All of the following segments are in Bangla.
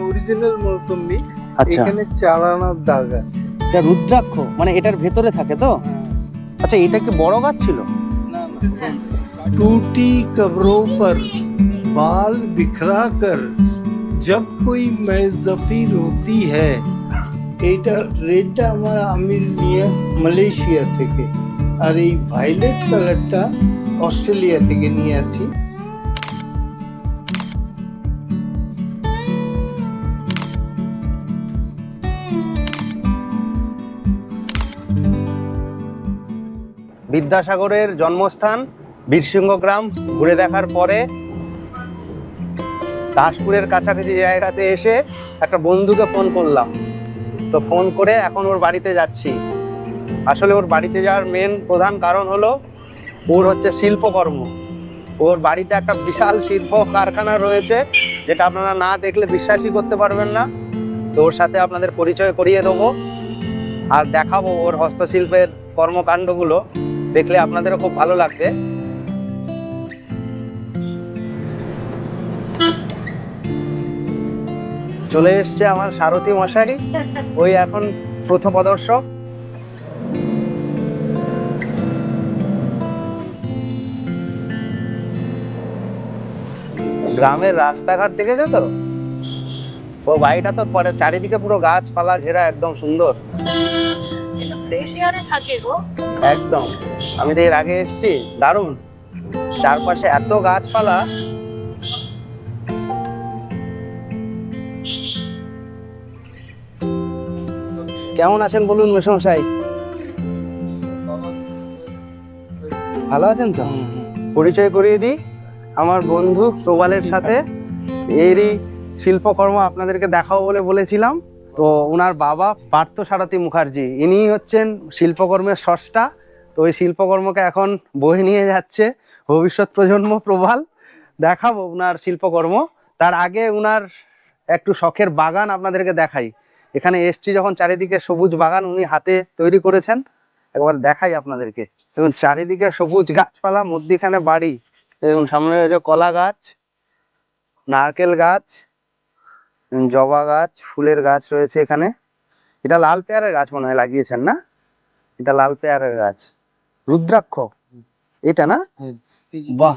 অরিজিনাল মৌসুমি আচ্ছা এখানে চালানোর দাগ আছে এটা রুদ্রাক্ষ মানে এটার ভেতরে থাকে তো আচ্ছা এটা কি বড় গাছ ছিল टूटी कब्रों पर बाल बिखरा कर जब कोई मैजफी रोती है এটা রেডটা আমার আমি নিয়ে আসি মালয়েশিয়া থেকে আর এই ভায়োলেট কালারটা অস্ট্রেলিয়া থেকে নিয়ে আসি বিদ্যাসাগরের জন্মস্থান বীরসিংহ গ্রাম ঘুরে দেখার পরে দাসপুরের কাছাকাছি জায়গাতে এসে একটা বন্ধুকে ফোন করলাম। তো ফোন করে এখন ওর বাড়িতে যাচ্ছি। আসলে ওর বাড়িতে যাওয়ার মেন প্রধান কারণ হলো, ওর হচ্ছে শিল্পকর্ম। ওর বাড়িতে একটা বিশাল শিল্প কারখানা রয়েছে, যেটা আপনারা না দেখলে বিশ্বাসই করতে পারবেন না। তো ওর সাথে আপনাদের পরিচয় করিয়ে দেবো। আর দেখাবো ওর হস্তশিল্পের কর্মকাণ্ডগুলো। দেখলে আপনাদেরও খুব ভালো লাগবে। চলে এসছে আমার সারথী মশাই, ওই এখন প্রথম প্রদর্শক। গ্রামের রাস্তাঘাট দেখেছ তো? ও বাড়িটা তো পরে চারিদিকে পুরো গাছপালা ঘেরা একদম সুন্দর। ফ্রেশ থাকে গো। একদম। আমি তো এর আগে এসেছি। দারুণ। চারপাশে এত গাছপালা। কেমন আছেন বলুন মেসমশাই ভালো আছেন তো? পরিচয় করিয়ে দিই। আমার বন্ধু প্রবালের সাথে। এরই শিল্পকর্ম আপনাদেরকে দেখাবো বলে বলেছিলাম। তো ওনার বাবা পার্থ সারথী মুখার্জি। ইনি হচ্ছেন শিল্পকর্মের স্রষ্টা তো ওই শিল্পকর্মকে এখন বয়ে নিয়ে যাচ্ছে ভবিষ্যৎ প্রজন্ম প্রবাল। দেখাবো ওনার শিল্পকর্ম। তার আগে ওনার একটু শখের বাগান আপনাদেরকে দেখাই। এখানে এসছি যখন চারিদিকে সবুজ বাগান উনি হাতে তৈরি করেছেন। একবার দেখাই আপনাদেরকে। দেখুন, চারিদিকে সবুজ গাছপালা, মধ্যিখানে বাড়ি। এবং সামনে রয়েছে কলা গাছ, নারকেল গাছ জবা গাছ ফুলের গাছ রয়েছে এখানে। এটা লাল পেয়ারের গাছ মনে হয় লাগিয়েছেন না? এটা লাল পেয়ারের গাছ। রুদ্রাক্ষ। এটা না? বাহ।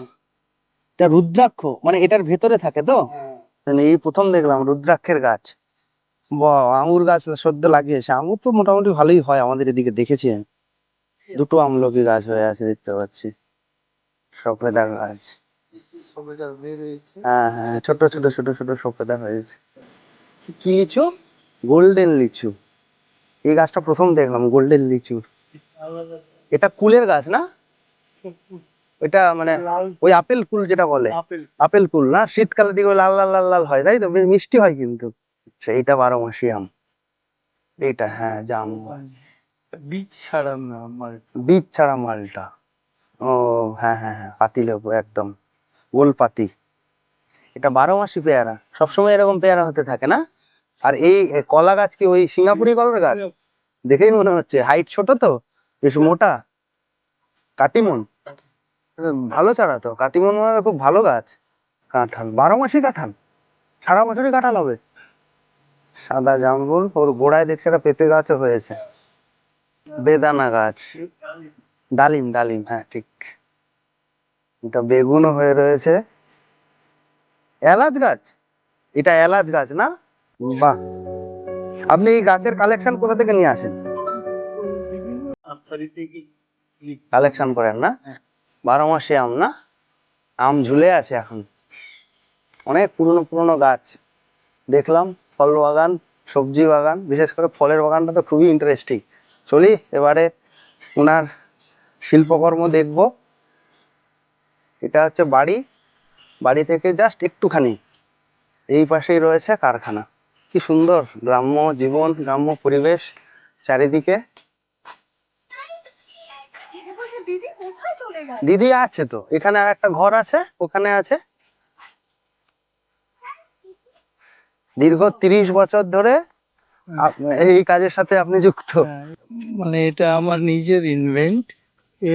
এটা রুদ্রাক্ষ। মানে এটার ভেতরে থাকে তো? মানে এই প্রথম দেখলাম রুদ্রাক্ষের গাছ। বাহ আঙুর গাছ সদ্য লাগিয়েছে। আঙুর তো মোটামুটি ভালোই হয় আমাদের এদিকে দেখেছি আমি। দুটো আমলকি গাছ হয়ে আছে দেখতে পাচ্ছি। সফেদা গাছ। হ্যাঁ হ্যাঁ ছোট ছোট ছোট ছোট সফেদা হয়েছে। কি লিচু? গোল্ডেন লিচু। এই গাছটা প্রথম দেখলাম গোল্ডেন লিচু এটা কুলের গাছ না? এটা মানে ওই আপেল কুল যেটা বলে। আপেল আপেল কুল না? শীতকালের দিকে ওই লাল লাল লাল লাল হয় তাই তো? বেশ মিষ্টি হয় কিন্তু। সেইটা বারো মাসি আম। এইটা হ্যাঁ জাম। বীজ ছাড়া বীজ ছাড়া মালটা। ও হ্যাঁ হ্যাঁ হ্যাঁ পাতি লেবু একদম। গোল পাতি। এটা বারো মাসি পেয়ারা। সবসময় এরকম পেয়ারা হতে থাকে না? আর এই কলা গাছ কি ওই সিঙ্গাপুরি কলার গাছ? দেখেই মনে হচ্ছে। হাইট ছোট তো? বেশ মোটা। কাটিমন? ভালো চারা তো। কাটিমন মানে খুব ভালো গাছ। কাঁঠাল। বারো মাসি কাঁঠাল? সারা বছরই কাঁঠাল হবে? সাদা জামরুল। ওর গোড়ায় দেখছি একটা পেঁপে গাছও হয়েছে। বেদানা গাছ। ডালিম ডালিম। হ্যাঁ ঠিক। এটা বেগুনও হয়ে রয়েছে। এলাচ গাছ? এটা এলাচ গাছ না? বাহ। আপনি এই গাছের কালেকশন কোথা থেকে নিয়ে আসেন? কালেকশন করেন না? বারো মাসে আম না? আম ঝুলে আছে এখন। অনেক পুরনো পুরনো গাছ। দেখলাম ফল বাগান সবজি বাগান বিশেষ করে ফলের বাগানটা তো খুবই ইন্টারেস্টিং চলি এবারে ওনার শিল্পকর্ম দেখব। এটা হচ্ছে বাড়ি। বাড়ি থেকে জাস্ট একটুখানি। এই পাশেই রয়েছে কারখানা। কি সুন্দর গ্রাম্য জীবন, গ্রাম্য পরিবেশ চারিদিকে। দিদি আছে তো? এখানে আর একটা ঘর আছে, ওখানে আছে। দীর্ঘ তিরিশ বছর ধরে এই কাজের সাথে আপনি যুক্ত। মানে এটা আমার নিজের ইনভেন্ট এ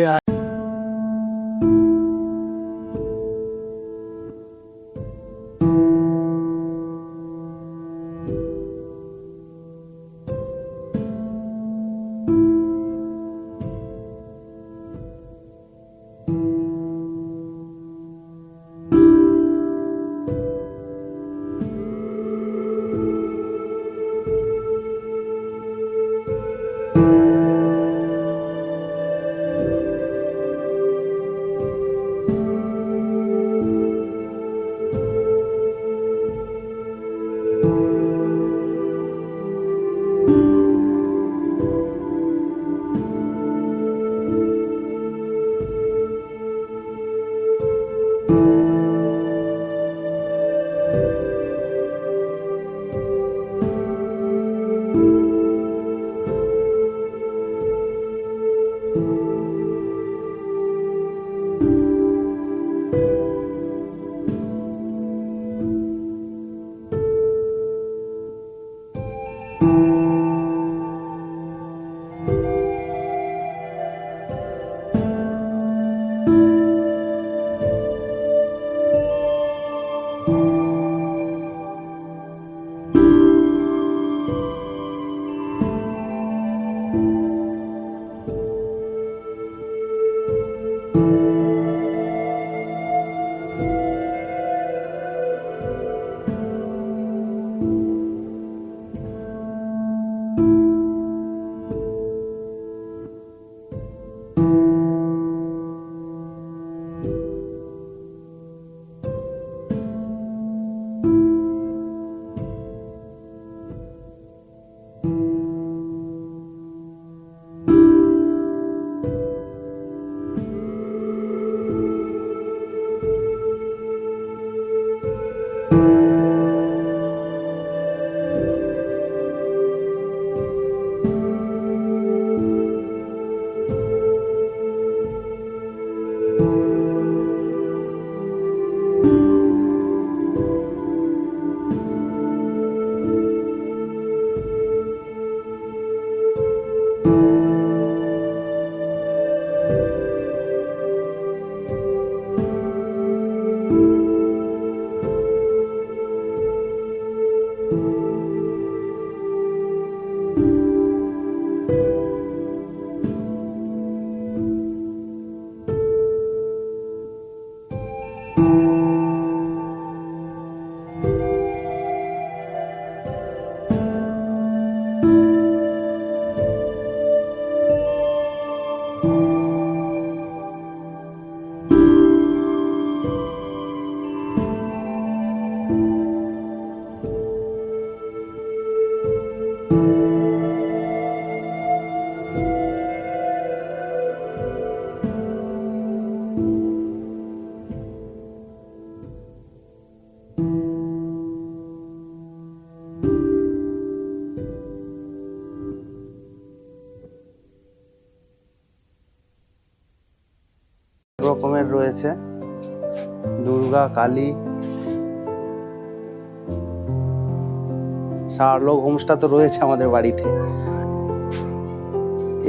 রকমের রয়েছে। দুর্গা, কালী। শার্লক হোমসটা তো রয়েছে আমাদের বাড়িতে।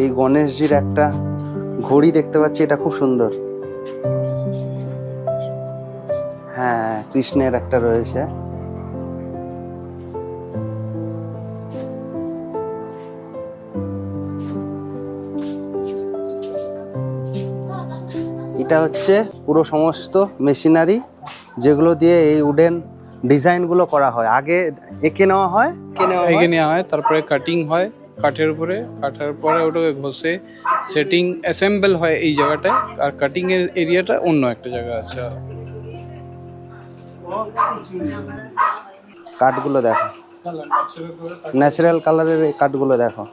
এই গণেশজির একটা ঘড়ি দেখতে পাচ্ছি, এটা খুব সুন্দর। হ্যাঁ কৃষ্ণের একটা রয়েছে। এটা হচ্ছে পুরো সমস্ত মেশিনারি যেগুলো দিয়ে এই উডেন ডিজাইনগুলো করা হয়। আগে এঁকে নেওয়া হয় এঁকে নেওয়া হয়। তারপরে কাটিং হয় কাঠের উপরে। কাটার পরে ওটাকে ঘষে সেটিং অ্যাসেম্বল হয় এই জায়গাটায়। আর কাটিং এর এরিয়াটা অন্য একটা জায়গা আছে কাঠগুলো দেখো। ন্যাচারাল কালারের এই কাঠগুলো দেখো।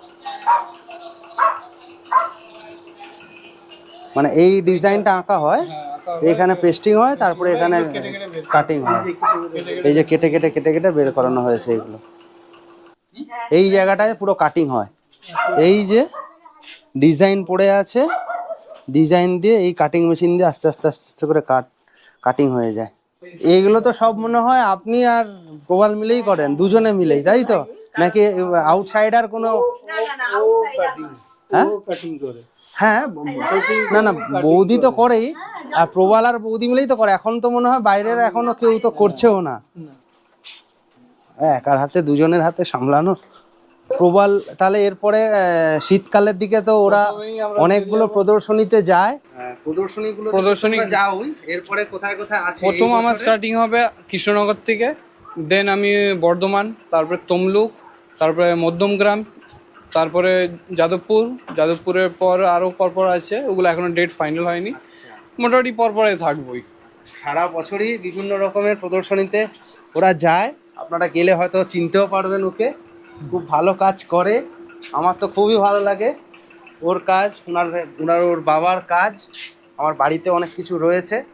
মানে এই ডিজাইনটা আঁকা হয় এখানে পেস্টিং হয় তারপরে এখানে কাটিং হয়। এই যে কেটে কেটে কেটে কেটে বের করানো হয়েছে এগুলো। এই জায়গাটায় পুরো কাটিং হয়। এই যে ডিজাইন পড়ে আছে ডিজাইন দিয়ে এই কাটিং মেশিন দিয়ে আস্তে আস্তে আস্তে আস্তে করে কাট কাটিং হয়ে যায়। এইগুলো তো সব মনে হয় আপনি আর প্রবাল মিলেই করেন দুজনে মিলেই তাই তো? নাকি আউটসাইডার কোনো হ্যাঁ? কাটিং করে। হ্যাঁ না? না বৌদি তো করেই। আর প্রবাল আর বৌদি মিলেই তো করে। এখন তো মনে হয় বাইরের এখনও কেউ তো করছেও না। হ্যাঁ, একার হাতে দুজনের হাতে সামলানো। প্রবাল তাহলে এরপরে শীতকালের দিকে তো ওরা অনেকগুলো প্রদর্শনীতে যায়। প্রদর্শনীগুলো প্রদর্শনী- যাওই। এরপরে কোথায় কোথায় আছে প্রথম আমার স্টার্টিং হবে কৃষ্ণনগর থেকে। দেন আমি বর্ধমান তারপরে তমলুক তারপরে মধ্যমগ্রাম তারপরে যাদবপুর যাদবপুরের পর আরও পরপর আছে ওগুলো এখনও ডেট ফাইনাল হয়নি। মোটামুটি পরপরে থাকবোই। সারা বছরই বিভিন্ন রকমের প্রদর্শনীতে ওরা যায়। আপনারা গেলে হয়তো চিনতেও পারবেন ওকে। খুব ভালো কাজ করে। আমার তো খুবই ভালো লাগে ওর কাজ ওনার ওনার ওর বাবার কাজ। আমার বাড়িতে অনেক কিছু রয়েছে।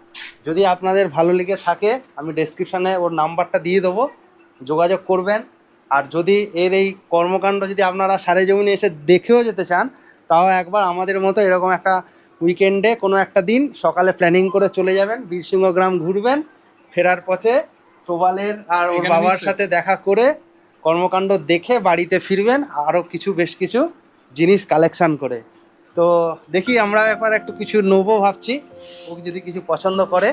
যদি আপনাদের ভালো লেগে থাকে আমি ডেসক্রিপশানে ওর নাম্বারটা দিয়ে দেবো। যোগাযোগ করবেন। আর যদি এর এই কর্মকাণ্ড যদি আপনারা সারে জমিনে এসে দেখেও যেতে চান তাও একবার আমাদের মতো এরকম একটা উইকেন্ডে কোনো একটা দিন সকালে প্ল্যানিং করে চলে যাবেন বীরসিংহ গ্রাম ঘুরবেন ফেরার পথে প্রবালের আর ওর বাবার সাথে দেখা করে কর্মকাণ্ড দেখে বাড়িতে ফিরবেন আরও কিছু বেশ কিছু জিনিস কালেকশন করে। তো দেখি আমরা একবার একটু কিছু নেব ভাবছি ও যদি কিছু পছন্দ করে।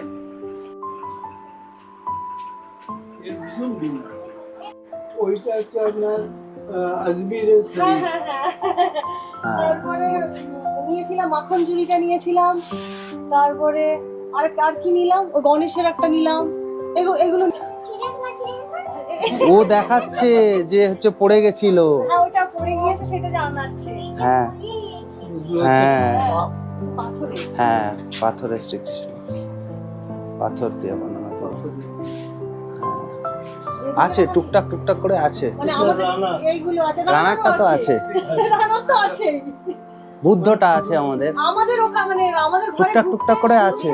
ওইটা হচ্ছে আপনার আজমিরের শরীফ। হ্যাঁ তারপরে নিয়েছিলাম মাখন ঝুড়িটা নিয়েছিলাম। তারপরে আর আর কি নিলাম? ও গণেশের একটা নিলাম। এগুলো এগুলো ও দেখাচ্ছে যে হচ্ছে পড়ে গেছিল। হ্যাঁ ওটা পড়ে গিয়েছে সেটা জানাচ্ছে। হ্যাঁ। হ্যাঁ। পাথরে হ্যাঁ পাথরের শ্রীকৃষ্ণ পাথর দিয়ে বানানো। আছে টুকটাক টুকটাক করে আছে। মানে আমাদের এইগুলো আছে রানারটা তো আছে। রানার তো আছে। বুদ্ধটা আছে আমাদের। আমাদের ওখানে মানে আমাদের ঘরে টুকটাক টুকটাক করে আছে।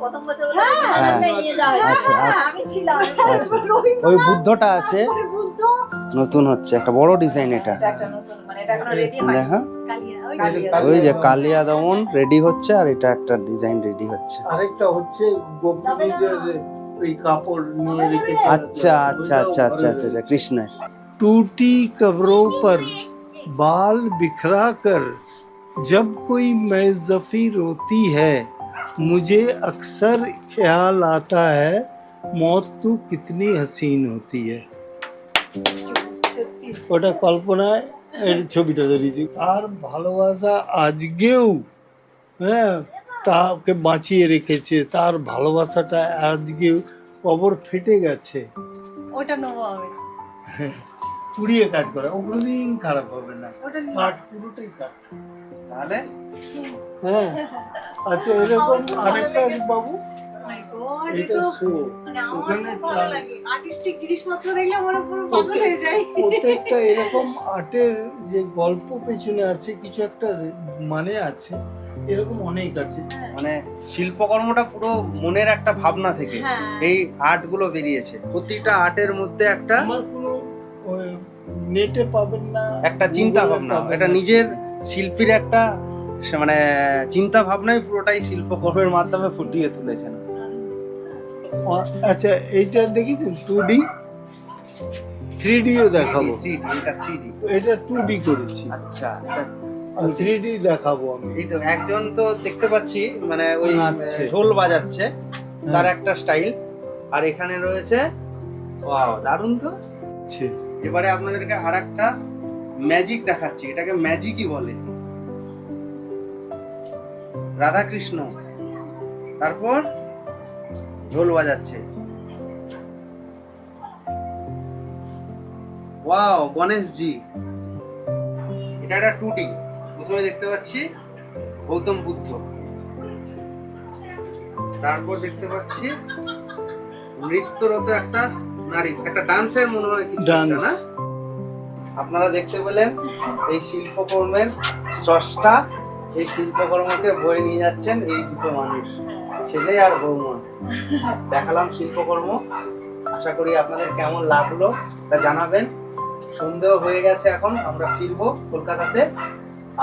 প্রথম বছর হ্যাঁ। রানাটাই নিয়ে যাওয়া হয়েছে। আচ্ছা আচ্ছা। আমি ছিলাম। আচ্ছা। ওই বুদ্ধটা আছে। নতুন হচ্ছে একটা বড় ডিজাইন এটা। এটা একটা নতুন মানে এটা এখনও রেডি হয়নি দেখা। ওই যে কালিয়া দমন রেডি হচ্ছে আর এটা একটা ডিজাইন রেডি হচ্ছে। আরেকটা হচ্ছে গোপিনীদের ওই কাপড় নিয়ে রেখেছে আচ্ছা আচ্ছা আচ্ছা আচ্ছা আচ্ছা আচ্ছা কৃষ্ণের टूटी कब्रों पर बाल बिखरा कर जब कोई मैजफी रोती है मुझे अक्सर ख्याल आता है मौत तो कितनी हसीन होती है ওটা কল্পনায় এর ছবিটা ধরেছি আর ভালোবাসা আজকেও হ্যাঁ তাকে বাঁচিয়ে রেখেছে তার ভালোবাসাটা আজকেও কবর ফেটে গেছে। ওটা নেব হবে পুড়িয়ে কাজ করে ওগুলো দিন খারাপ হবে না। কাঠ পুরোটাই কাঠ। তাহলে? হ্যাঁ। আচ্ছা এরকম আরেকটা বাবু? এটা মানে আমার খুব ভালো লাগে। আর্টিস্টিক জিনিসপত্র দেখলে আমার পুরো পাগল হয়ে যায়। প্রত্যেকটা এরকম আর্টের যে গল্প পেছনে আছে কিছু একটা মানে আছে এরকম অনেক আছে। মানে শিল্পকর্মটা পুরো মনের একটা ভাবনা থেকে হ্যাঁ। এই আর্টগুলো বেরিয়েছে। প্রতিটা আর্টের মধ্যে একটা আমার কোনো নেটে পাবেন না একটা চিন্তা ভাবনা এটা নিজের শিল্পীর একটা মানে চিন্তা ভাবনাই পুরোটাই শিল্পকর্মের মাধ্যমে ফুটিয়ে তুলেছেন আচ্ছা এইটা দেখেছেন? টু ডি থ্রি ডিও দেখাবো। 3D, এটা টু ডি করেছি। আচ্ছা থ্রি ডি দেখাবো আমি। এই তো একজন তো দেখতে পাচ্ছি মানে ওই ঢোল বাজাচ্ছে তার একটা স্টাইল। আর এখানে রয়েছে ওয়াও দারুণ তো। এবারে আপনাদেরকে আর একটা ম্যাজিক দেখাচ্ছি এটাকে ম্যাজিকই বলে। রাধা কৃষ্ণ তারপর? ঢোল বাজাচ্ছে। ওয়াও গণেশজি। এটা একটা টু ডি প্রথমে দেখতে পাচ্ছি গৌতম বুদ্ধ। তারপর দেখতে পাচ্ছি নৃত্যরত একটা নারী। একটা ডান্সের মনে হয় কিছু না? আপনারা দেখতে পেলেন এই শিল্পকর্মের স্রষ্টা। এই শিল্পকর্মকে বয়ে নিয়ে যাচ্ছেন এই দুটো মানুষ। ছেলে আর বৌমা। দেখালাম শিল্পকর্ম। আশা করি আপনাদের কেমন লাগল তা জানাবেন। সন্দেহ হয়ে গেছে এখন আমরা ফিরবো কলকাতাতে।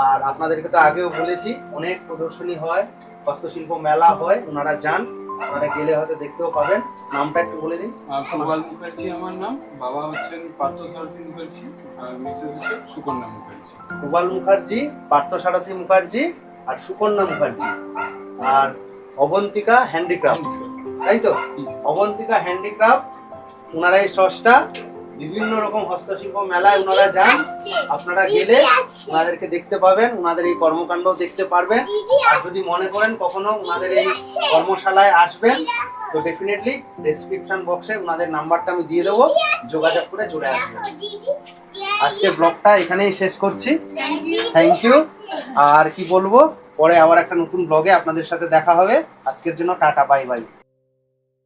আর আপনাদেরকে তো আগেও বলেছি অনেক প্রদর্শনী হয় হস্তশিল্প মেলা হয় ওনারা যান ওনারা গেলে হয়তো দেখতেও পাবেন। নামটা একটু বলে দিন। আর মুখার্জি আমার নাম বাবা হচ্ছেন পার্থসারথী মুখার্জি আর মিসেস হচ্ছে সুকন্যা মুখার্জি। প্রবাল মুখার্জি পার্থসারথী মুখার্জি আর সুকন্যা মুখার্জি। আর অবন্তিকা হ্যান্ডিক্রাফট তাই তো? অবন্তিকা হ্যান্ডিক্রাফট ওনারাই স্রষ্টা বিভিন্ন রকম হস্তশিল্প মেলায় ওনারা যান। আপনারা গেলে ওনাদেরকে দেখতে পাবেন ওনাদের এই কর্মকাণ্ড দেখতে পারবেন। আর যদি মনে করেন কখনো ওনাদের এই কর্মশালায় আসবেন তো ডেফিনেটলি ডেসক্রিপশন বক্সে ওনাদের নাম্বারটা আমি দিয়ে দেবো। যোগাযোগ করে চলে আসবেন। আজকের ব্লগটা এখানেই শেষ করছি। থ্যাংক ইউ আর কি বলব? পরে আবার একটা নতুন ব্লগে আপনাদের সাথে দেখা হবে। আজকের জন্য টাটা বাই বাই